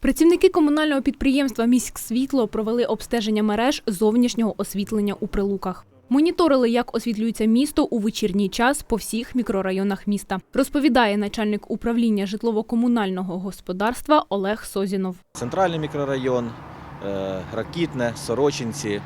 Працівники комунального підприємства «Міськсвітло» провели обстеження мереж зовнішнього освітлення у Прилуках. Моніторили, як освітлюється місто у вечірній час по всіх мікрорайонах міста. Розповідає начальник управління житлово-комунального господарства Олег Созінов. Центральний мікрорайон, е, Ракітне, Сорочинці,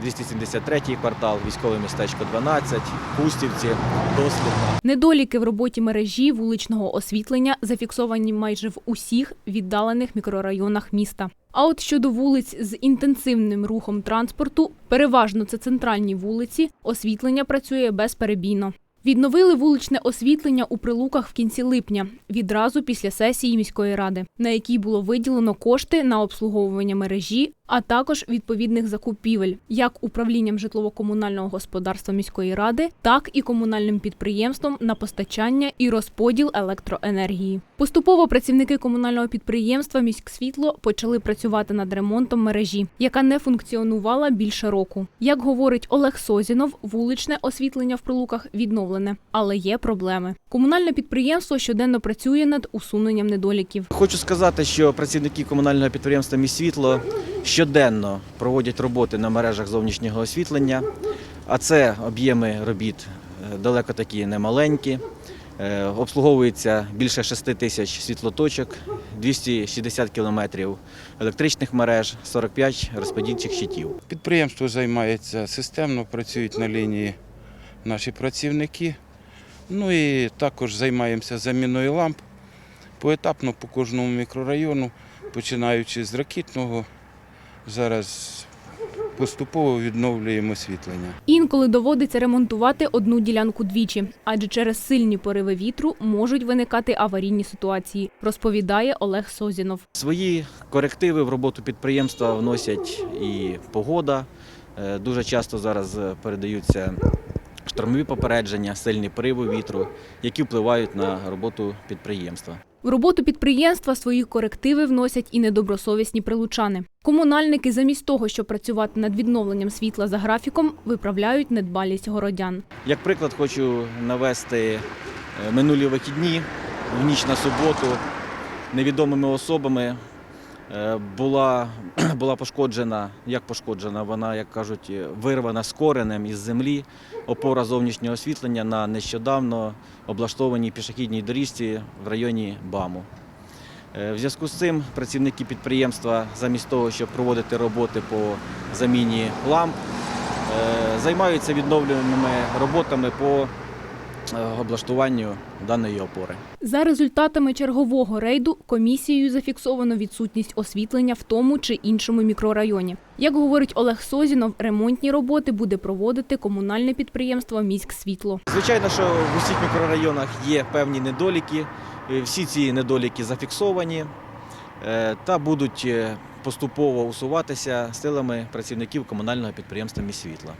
273 квартал, військове містечко 12, Кустівці, Дослідна. Недоліки в роботі мережі вуличного освітлення зафіксовані майже в усіх віддалених мікрорайонах міста. А от щодо вулиць з інтенсивним рухом транспорту, переважно це центральні вулиці, освітлення працює безперебійно. Відновили вуличне освітлення у прилуках в кінці липня, відразу після сесії міської ради, на якій було виділено кошти на обслуговування мережі, а також відповідних закупівель, як управлінням житлово-комунального господарства міської ради, так і комунальним підприємством на постачання і розподіл електроенергії. Поступово працівники комунального підприємства «Міськсвітло» почали працювати над ремонтом мережі, яка не функціонувала більше року. Як говорить Олег Созінов, вуличне освітлення в прилуках відновлене, але є проблеми. Комунальне підприємство щоденно працює над усуненням недоліків. Хочу сказати, що працівники комунального підприємства «Міськсвітло» щоденно проводять роботи на мережах зовнішнього освітлення, а це об'єми робіт е, далеко такі немаленькі. Е, Обслуговується більше 6 тисяч світлоточок, 260 кілометрів електричних мереж, 45 розподільчих щитів. Підприємство займається системно, працюють на лінії наші працівники. Ну і також займаємося заміною ламп поетапно по кожному мікрорайону, починаючи з ракітного. Зараз поступово відновлюємо освітлення. Інколи доводиться ремонтувати одну ділянку двічі, адже через сильні пориви вітру можуть виникати аварійні ситуації, розповідає Олег Созінов. Свої корективи в роботу підприємства вносять і погода. Е, Дуже часто зараз е, передаються штормові попередження, сильні пориви вітру, які впливають на роботу підприємства. В роботу підприємства свої корективи вносять і недобросовісні прилучани. Комунальники замість того, щоб працювати над відновленням світла за графіком, виправляють недбалість городян. Як приклад, хочу навести е, минулі вихідні в ніч на суботу невідомими особами була, була пошкоджена, як пошкоджена, вона, як кажуть, е, вирвана з коренем із землі опора зовнішнього освітлення на нещодавно облаштованій пішохідній доріжці в районі БАМу. Е, В зв'язку з цим працівники підприємства, замість того, щоб проводити роботи по заміні ламп, е, займаються відновлюваними роботами по е, облаштуванню даної опори. За результатами чергового рейду комісією зафіксовано відсутність освітлення в тому чи іншому мікрорайоні. Як говорить Олег Созінов, ремонтні роботи буде проводити комунальне підприємство «Міськсвітло». Звичайно, що в усіх мікрорайонах є певні недоліки. Е, Всі ці недоліки зафіксовані е, та будуть е, поступово усуватися силами працівників комунального підприємства «Міськсвітла».